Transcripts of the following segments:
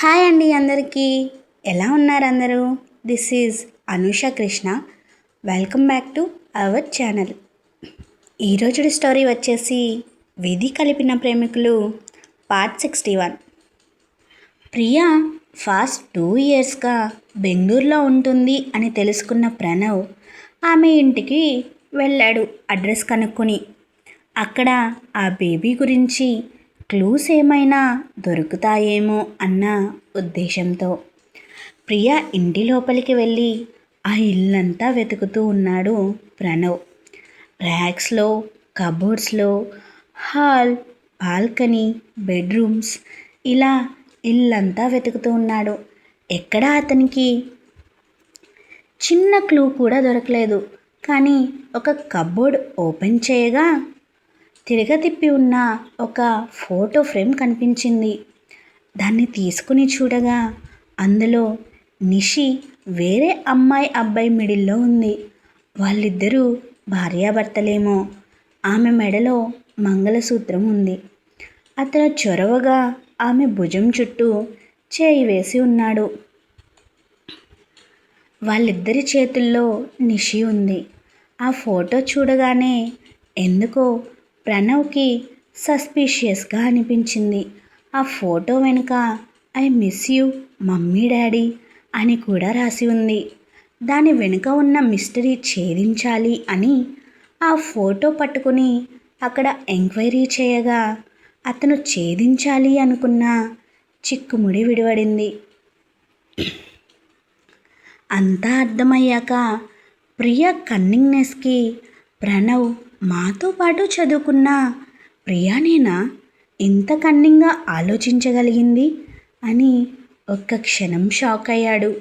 Hi అండి అందరికీ. ఎలా ఉన్నారు అందరూ? This is Anusha Krishna welcome back to our channel ఈరోజు స్టోరీ వచ్చేసి విధి కలిపిన ప్రేమికులు part sixty one Priya past two ఇయర్స్గా బెంగళూరులో ఉంటుంది అని తెలుసుకున్న ప్రణవ్ ఆమె ఇంటికి వెళ్ళాడు అడ్రస్ కనుక్కొని. అక్కడ ఆ బేబీ గురించి క్లూస్ ఏమైనా దొరుకుతాయేమో అన్న ఉద్దేశంతో ప్రియా ఇంటి లోపలికి వెళ్ళి ఆ ఇల్లంతా వెతుకుతూ ఉన్నాడు ప్రణవ్. ర్యాక్స్లో కబోర్డ్స్లో హాల్ బాల్కనీ బెడ్రూమ్స్ ఇలా ఇల్లంతా వెతుకుతూ ఉన్నాడు. ఎక్కడా అతనికి చిన్న క్లూ కూడా దొరకలేదు. కానీ ఒక కబోర్డ్ ఓపెన్ చేయగా తిరగతిప్పి ఉన్న ఒక ఫోటో ఫ్రేమ్ కనిపించింది. దాన్ని తీసుకుని చూడగా అందులో నిషి వేరే అమ్మాయి అబ్బాయి మిడిల్లో ఉంది. వాళ్ళిద్దరూ భార్యాభర్తలేమో. ఆమె మెడలో మంగళసూత్రం ఉంది. అతను చొరవగా ఆమె భుజం చుట్టూ చేయి వేసి ఉన్నాడు. వాళ్ళిద్దరి చేతుల్లో నిషి ఉంది. ఆ ఫోటో చూడగానే ఎందుకో ప్రణవ్కి సస్పీషియస్గా అనిపించింది. ఆ ఫోటో వెనుక I miss you mummy daddy అని కూడా రాసి ఉంది. దాని వెనుక ఉన్న మిస్టరీ ఛేదించాలి అని ఆ ఫోటో పట్టుకుని అక్కడ ఎంక్వైరీ చేయగా అతను ఛేదించాలి అనుకున్న చిక్కుముడి విడివడింది. అంతా అర్థమయ్యాక ప్రియ కన్నింగ్నెస్కి ప్రణవ్ మాతో పాటు చదువుకున్న ప్రియానేనా ఇంత కన్నింగా ఆలోచించగలిగింది? అని ఒక్క క్షణం షాక్ అయ్యాడు.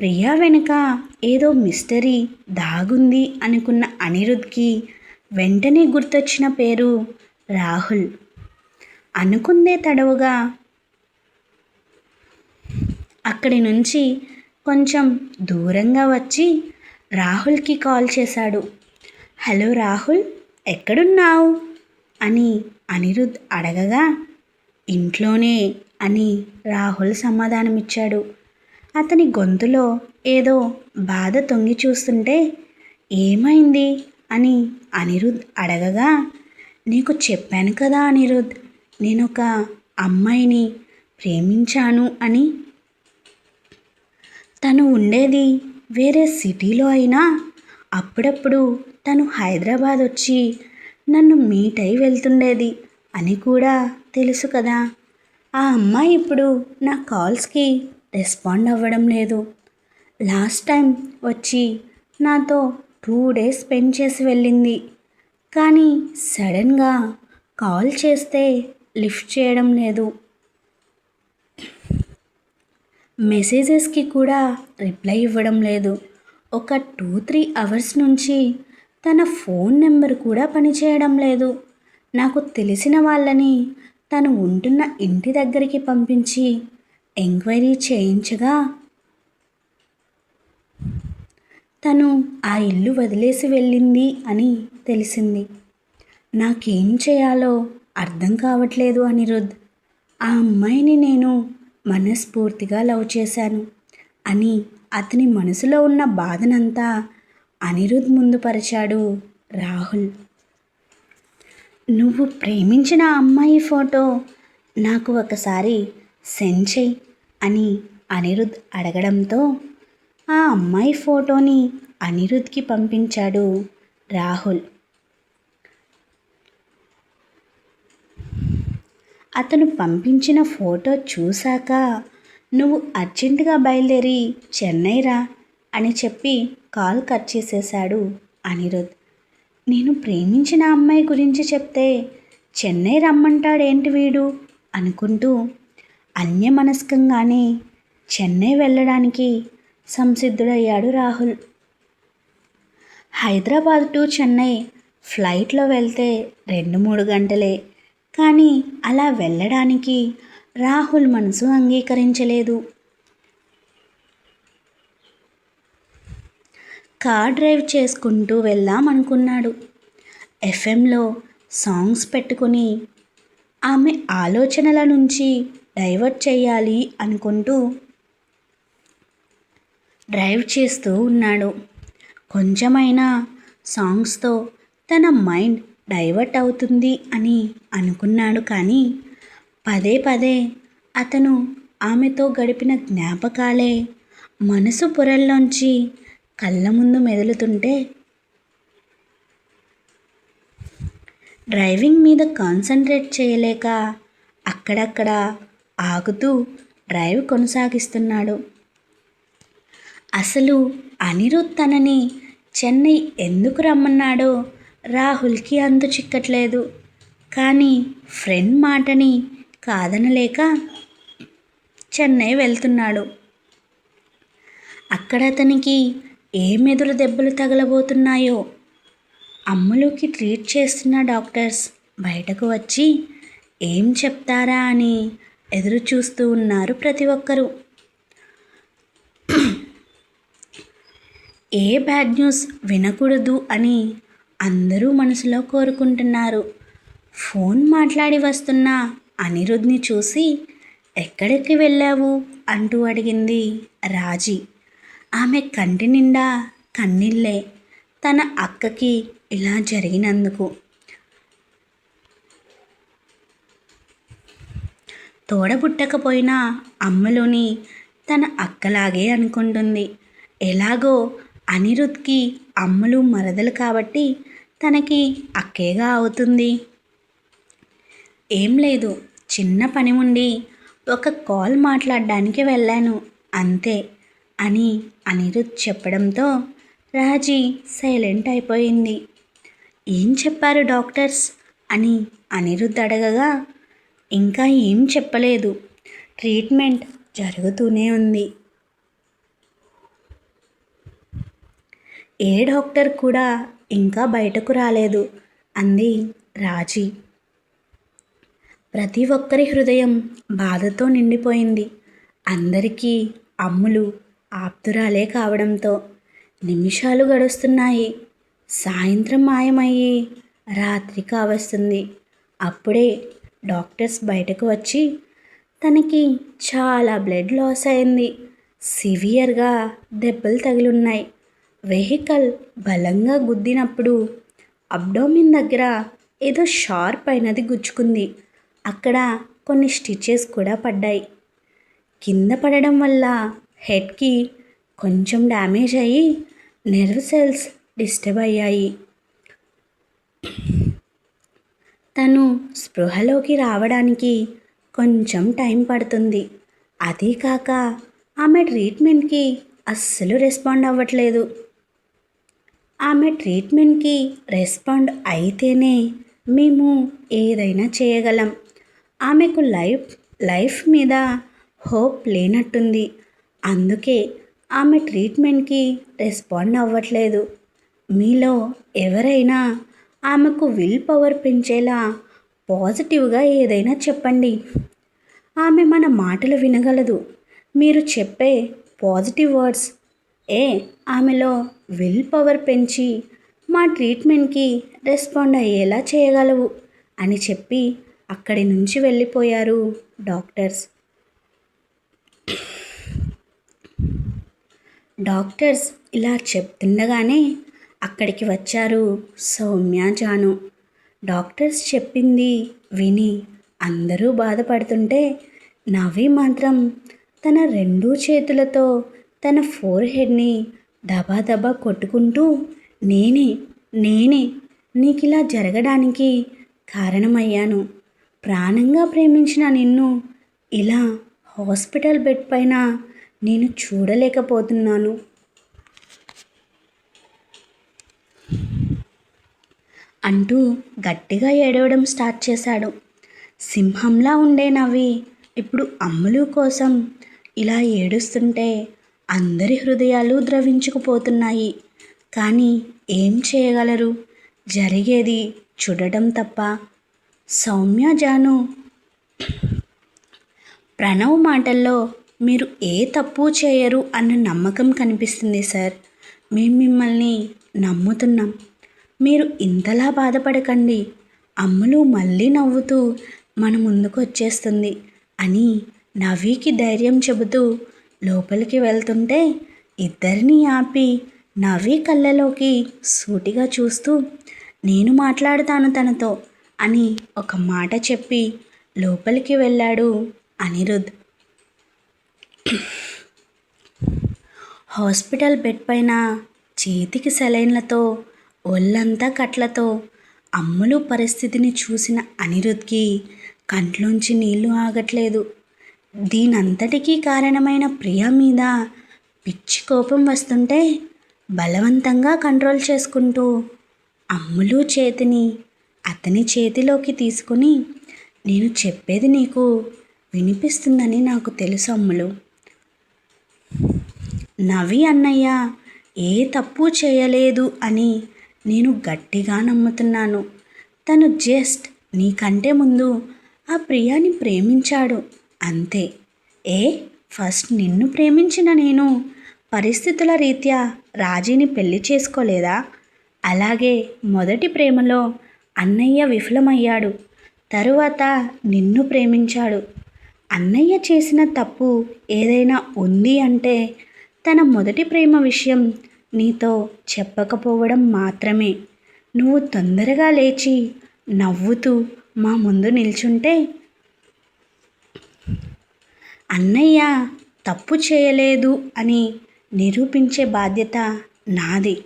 ప్రియా వెనుక ఏదో మిస్టరీ దాగుంది అనుకున్న అనిరుద్ధ్కి వెంటనే గుర్తొచ్చిన పేరు రాహుల్. అనుకుందే తడవుగా అక్కడి నుంచి కొంచెం దూరంగా వచ్చి రాహుల్కి కాల్ చేశాడు. హలో రాహుల్ ఎక్కడున్నావు? అని అనిరుద్ అడగగా ఇంట్లోనే అని రాహుల్ సమాధానమిచ్చాడు. అతని గొంతులో ఏదో బాధ తొంగి చూస్తుంటే ఏమైంది? అని అనిరుద్ అడగగా నీకు చెప్పాను కదా అనిరుద్ నేను ఒక అమ్మాయిని ప్రేమించాను అని. తను ఉండేది వేరే సిటీలో అయినా అప్పుడప్పుడు తను హైదరాబాద్ వచ్చి నన్ను మీట్ అయి వెళ్తుండేది అని కూడా తెలుసు కదా. ఆ అమ్మాయి ఇప్పుడు నా కాల్స్కి రెస్పాండ్ అవ్వడం లేదు. లాస్ట్ టైం వచ్చి నాతో టూ డేస్ స్పెండ్ చేసి వెళ్ళింది. కానీ సడన్గా కాల్ చేస్తే లిఫ్ట్ చేయడం లేదు. మెసేజెస్కి కూడా రిప్లై ఇవ్వడం లేదు. ఒక టూ త్రీ అవర్స్ నుంచి తన ఫోన్ నెంబర్ కూడా పనిచేయడం లేదు. నాకు తెలిసిన వాళ్ళని తను ఉంటున్న ఇంటి దగ్గరికి పంపించి ఎంక్వైరీ చేయించగా తను ఆ ఇల్లు వదిలేసి వెళ్ళింది అని తెలిసింది. నాకేం చేయాలో అర్థం కావట్లేదు అనిరుద్. ఆ అమ్మాయిని నేను మనస్ఫూర్తిగా లవ్ చేశాను అని అతని మనసులో ఉన్న బాధనంతా అనిరుద్ ముందుపరిచాడు రాహుల్. నువ్వు ప్రేమించిన అమ్మాయి ఫోటో నాకు ఒకసారి సెండ్ చెయ్యి అని అనిరుద్ అడగడంతో ఆ అమ్మాయి ఫోటోని అనిరుద్కి పంపించాడు రాహుల్. అతను పంపించిన ఫోటో చూశాక నువ్వు అర్జెంటుగా బయలుదేరి చెన్నై రా అని చెప్పి కాల్ కట్ చేసేశాడు అనిరుద్. నేను ప్రేమించిన అమ్మాయి గురించి చెప్తే చెన్నై రమ్మంటాడేంటి వీడు? అనుకుంటూ అన్యమనస్కంగానే చెన్నై వెళ్ళడానికి సంసిద్ధుడయ్యాడు రాహుల్. హైదరాబాద్ టు చెన్నై ఫ్లైట్లో వెళ్తే రెండు మూడు గంటలే. కానీ అలా వెళ్ళడానికి రాహుల్ మనసు అంగీకరించలేదు. కార్ డ్రైవ్ చేసుకుంటూ వెళ్దాం అనుకున్నాడు. ఎఫ్ఎంలో సాంగ్స్ పెట్టుకుని ఆమె ఆలోచనల నుంచి డైవర్ట్ చేయాలి అనుకుంటూ డ్రైవ్ చేస్తూ ఉన్నాడు. కొంచెమైనా సాంగ్స్తో తన మైండ్ డైవర్ట్ అవుతుంది అని అనుకున్నాడు కానీ పదే పదే అతను ఆమెతో గడిపిన జ్ఞాపకాలే మనసు పొరల్లోంచి కళ్ళ ముందు మెదులుతుంటే డ్రైవింగ్ మీద కాన్సన్ట్రేట్ చేయలేక అక్కడక్కడ ఆగుతూ డ్రైవ్ కొనసాగిస్తున్నాడు. అసలు అనిరుద్ తనని చెన్నై ఎందుకు రమ్మన్నాడో రాహుల్కి అంతు చిక్కట్లేదు. కానీ ఫ్రెండ్ మాటని కాదనలేక చెన్నై వెళ్తున్నాడు. అక్కడ అతనికి ఏ మెదడు దెబ్బలు తగలబోతున్నాయో? అమ్ములుకి ట్రీట్ చేస్తున్న డాక్టర్స్ బయటకు వచ్చి ఏం చెప్తారా అని ఎదురు చూస్తూ ఉన్నారు ప్రతి ఒక్కరూ. ఏ బ్యాడ్ న్యూస్ వినకూడదు అని అందరూ మనసులో కోరుకుంటున్నారు. ఫోన్ మాట్లాడి వస్తున్న అనిరుద్ని చూసి ఎక్కడికి వెళ్ళావు? అంటూ అడిగింది రాజీ. ఆమె కంటి నిండా కన్నీళ్ళే తన అక్కకి ఇలా జరిగినందుకు. తోడబుట్టకపోయినా అమ్మలోని తన అక్కలాగే అనుకుంటుంది. ఎలాగో అనిరుద్కి అమ్మలు మరదలు కాబట్టి తనకి అక్కేగా అవుతుంది. ఏం లేదు చిన్న పని ఉండి ఒక కాల్ మాట్లాడడానికి వెళ్ళాను అంతే. అని అనిరుద్ చెప్పడంతో రాజీ సైలెంట్ అయిపోయింది. ఏం చెప్పారు డాక్టర్స్? అని అనిరుద్ అడగగా ఇంకా ఏం చెప్పలేదు. ట్రీట్మెంట్ జరుగుతూనే ఉంది. ఏ డాక్టర్ కూడా ఇంకా బయటకు రాలేదు అంది రాజీ. ప్రతి ఒక్కరి హృదయం బాధతో నిండిపోయింది. అందరికీ అమ్ములు ఆప్తురాలే కావడంతో నిమిషాలు గడుస్తున్నాయి. సాయంత్రం మాయమయ్యి రాత్రి కావస్తుంది. అప్పుడే డాక్టర్స్ బయటకు వచ్చి తనకి చాలా బ్లడ్ లాస్ అయింది. సివియర్గా దెబ్బలు తగిలున్నాయి. వెహికల్ బలంగా గుద్దినప్పుడు అబ్డోమిన్ దగ్గర ఏదో షార్ప్ అయినది గుచ్చుకుంది. అక్కడ కొన్ని స్టిచెస్ కూడా పడ్డాయి. కింద పడడం వల్ల హెడ్కి కొంచెం డ్యామేజ్ అయ్యి నెర్వ్ సెల్స్ డిస్టర్బ్ అయ్యాయి. తను స్పృహలోకి రావడానికి కొంచెం టైం పడుతుంది. అదీ కాక ఆమె ట్రీట్మెంట్కి అస్సలు రెస్పాండ్ అవ్వట్లేదు. ఆమె ట్రీట్మెంట్కి రెస్పాండ్ అయితేనే మేము ఏదైనా చేయగలం. ఆమెకు లైఫ్ లైఫ్ మీద హోప్ లేనట్టుంది. అందుకే ఆమె ట్రీట్మెంట్కి రెస్పాండ్ అవ్వట్లేదు. మీలో ఎవరైనా ఆమెకు విల్ పవర్ పెంచేలా పాజిటివ్గా ఏదైనా చెప్పండి. ఆమె మన మాటలు వినగలదు. మీరు చెప్పే పాజిటివ్ వర్డ్స్ ఏ ఆమెలో విల్ పవర్ పెంచి మా ట్రీట్మెంట్కి రెస్పాండ్ అయ్యేలా చేయగలవు అని చెప్పి అక్కడి నుంచి వెళ్ళిపోయారు డాక్టర్స్. డాక్టర్స్ ఇలా చెప్తుండగానే అక్కడికి వచ్చారు సౌమ్య జాను. డాక్టర్స్ చెప్పింది విని అందరూ బాధపడుతుంటే నవి మాత్రం తన రెండు చేతులతో తన ఫోర్ హెడ్ని దబా దబా కొట్టుకుంటూ నేనే నేనే నీకు ఇలా జరగడానికి కారణమయ్యాను. ప్రాణంగా ప్రేమించిన నిన్ను ఇలా హాస్పిటల్ బెడ్ పైన నేను చూడలేకపోతున్నాను. అంటూ గట్టిగా ఏడవడం స్టార్ట్ చేశాడు. సింహంలా ఉండే నవ్వి ఇప్పుడు అమ్ములు కోసం ఇలా ఏడుస్తుంటే అందరి హృదయాలు ద్రవించుకుపోతున్నాయి. కానీ ఏం చేయగలరు? జరిగేది చూడటం తప్ప. సౌమ్య జాను ప్రణవ్ మాటల్లో మీరు ఏ తప్పు చేయరు అన్న నమ్మకం కనిపిస్తుంది సార్. మేము మిమ్మల్ని నమ్ముతున్నాం. మీరు ఇంతలా బాధపడకండి. అమ్ములు మళ్ళీ నవ్వుతూ మన ముందుకు వచ్చేస్తుంది అని నవీకి ధైర్యం చెబుతూ లోపలికి వెళ్తుంటే ఇద్దరిని ఆపి నవీ కళ్ళలోకి సూటిగా చూస్తూ నేను మాట్లాడతాను తనతో అని ఒక మాట చెప్పి లోపలికి వెళ్ళాడు అనిరుద్. హాస్పిటల్ బెడ్ పైన చేతికి సెలైన్లతో ఒళ్ళంతా కట్లతో అమ్ములు పరిస్థితిని చూసిన అనిరుద్ధ్కి కంట్లోంచి నీళ్ళు ఆగట్లేదు. దీనంతటికీ కారణమైన ప్రియ మీద పిచ్చి కోపం వస్తుంటే బలవంతంగా కంట్రోల్ చేసుకుంటూ అమ్ములు చేతిని అతని చేతిలోకి తీసుకుని నేను చెప్పేది నీకు వినిపిస్తుందని నాకు తెలుసు అమ్ములు. నవి అన్నయ్య ఏ తప్పు చేయలేదు అని నేను గట్టిగా నమ్ముతున్నాను. తను జస్ట్ నీకంటే ముందు ఆ ప్రియాని ప్రేమించాడు. అంతే. ఏ? ఫస్ట్ నిన్ను ప్రేమించిన నేను. పరిస్థితుల రీత్యా రాజీని పెళ్ళి చేసుకోలేదా? అలాగే మొదటి ప్రేమలో అన్నయ్య విఫలమయ్యాడు. తరువాత నిన్ను ప్రేమించాడు. అన్నయ్య చేసిన తప్పు ఏదైనా ఉంది అంటే తన మొదటి ప్రేమ విషయం నీతో చెప్పకపోవడం మాత్రమే. నువ్వు తొందరగా లేచి నవ్వుతూ మా ముందు నిల్చుంటే అన్నయ్య తప్పు చేయలేదు అని నిరూపించే బాధ్యత నాది.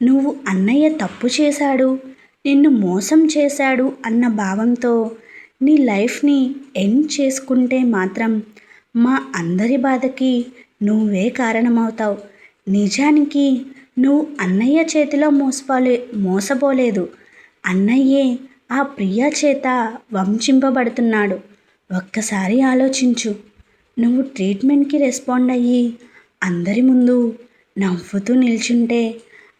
నువ్వు అన్నయ్య తప్పు చేశాడు నిన్ను మోసం చేశాడు అన్న భావంతో నీ లైఫ్ని ఎండ్ చేసుకుంటే మాత్రం మా అందరి బాధకి నువ్వే కారణమవుతావు. నిజానికి నువ్వు అన్నయ్య చేతిలో మోసపోలే మోసపోలేదు. అన్నయ్యే ఆ ప్రియా చేత వంచింపబడుతున్నాడు. ఒక్కసారి ఆలోచించు. నువ్వు ట్రీట్మెంట్కి రెస్పాండ్ అయ్యి అందరి ముందు నవ్వుతూ నిల్చుంటే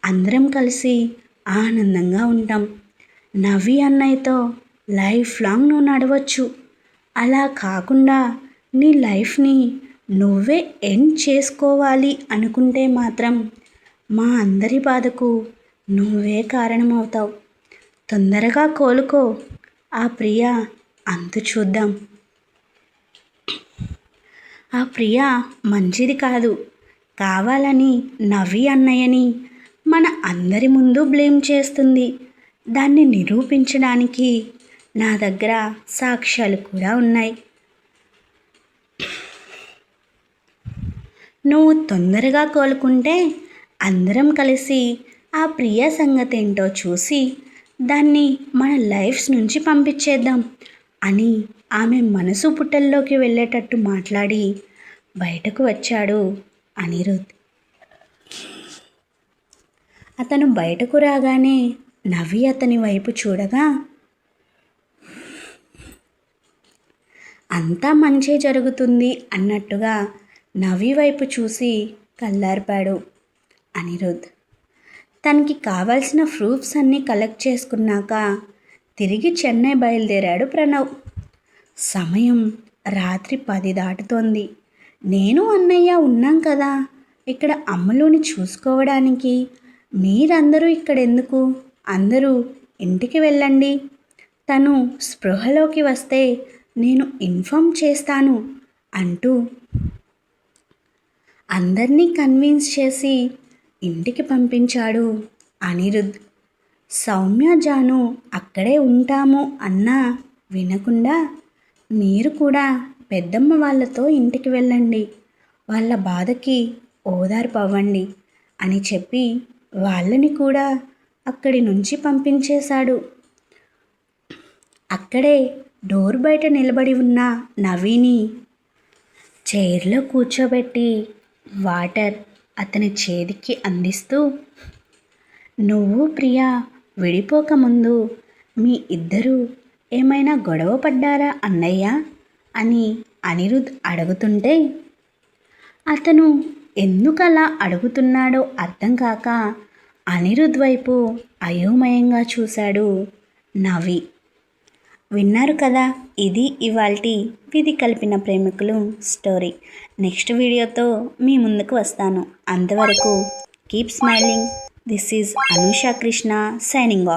అందరం కలిసి ఆనందంగా ఉంటాం. నవ్వి అన్నయ్యతో లైఫ్ లాంగ్ నువ్వు నడవచ్చు. అలా కాకుండా నీ లైఫ్ని నువ్వే ఎండ్ చేసుకోవాలి అనుకుంటే మాత్రం మా అందరి బాధకు నువ్వే కారణమవుతావు. తొందరగా కోలుకో. ఆ ప్రియ అంతు చూద్దాం. ఆ ప్రియ మంచిది కాదు. కావాలని నవి అన్నయ్యని మన అందరి ముందు బ్లేమ్ చేస్తుంది. దాన్ని నిరూపించడానికి నా దగ్గర సాక్ష్యాలు కూడా ఉన్నాయి. నువ్వు తొందరగా కోలుకుంటే అందరం కలిసి ఆ ప్రియ సంగతి ఏంటో చూసి దాన్ని మన లైఫ్స్ నుంచి పంపించేద్దాం అని ఆమె మనసు పుట్టల్లోకి వెళ్ళేటట్టు మాట్లాడి బయటకు వచ్చాడు అనిరుద్. అతను బయటకు రాగానే నవ్వి అతని వైపు చూడగా అంతా మంచి జరుగుతుంది అన్నట్టుగా నవి వైపు చూసి కళ్ళార్పాడు. అనిరుద్. తనకి కావాల్సిన ప్రూఫ్స్ అన్నీ కలెక్ట్ చేసుకున్నాక తిరిగి చెన్నై బయలుదేరాడు ప్రణవ్. సమయం రాత్రి పది దాటుతోంది. నేను అన్నయ్య ఉన్నాం కదా. ఇక్కడ అమ్మలోని చూసుకోవడానికి మీరందరూ ఇక్కడ ఎందుకు అందరూ ఇంటికి వెళ్ళండి. తను స్పృహలోకి వస్తే నేను ఇన్ఫామ్ చేస్తాను అంటూ అందరినీ కన్విన్స్ చేసి ఇంటికి పంపించాడు అనిరుద్. సౌమ్య జాను అక్కడే ఉంటాము అన్నా వినకుండా మీరు కూడా పెద్దమ్మ వాళ్ళతో ఇంటికి వెళ్ళండి. వాళ్ళ బాధకి ఓదార్పు అవ్వండి అని చెప్పి వాళ్ళని కూడా అక్కడి నుంచి పంపించేశాడు. అక్కడే డోర్ బయట నిలబడి ఉన్న నవీని చైర్లో కూర్చోబెట్టి వాటర్ అతని చేతికి అందిస్తూ నువ్వు ప్రియా విడిపోకముందు మీ ఇద్దరూ ఏమైనా గొడవ పడ్డారా అన్నయ్య అని అనిరుద్ అడుగుతుంటే అతను ఎందుకలా అడుగుతున్నాడో అర్థం కాక అనిరుద్ వైపు అయోమయంగా చూశాడు నవి విన్నారు కదా? ఇది ఇవాల్టి విధి కలిపిన ప్రేమికులు స్టోరీ. నెక్స్ట్ వీడియోతో మీ ముందుకు వస్తాను. అంతవరకు keep smiling. This is Anusha Krishna signing off.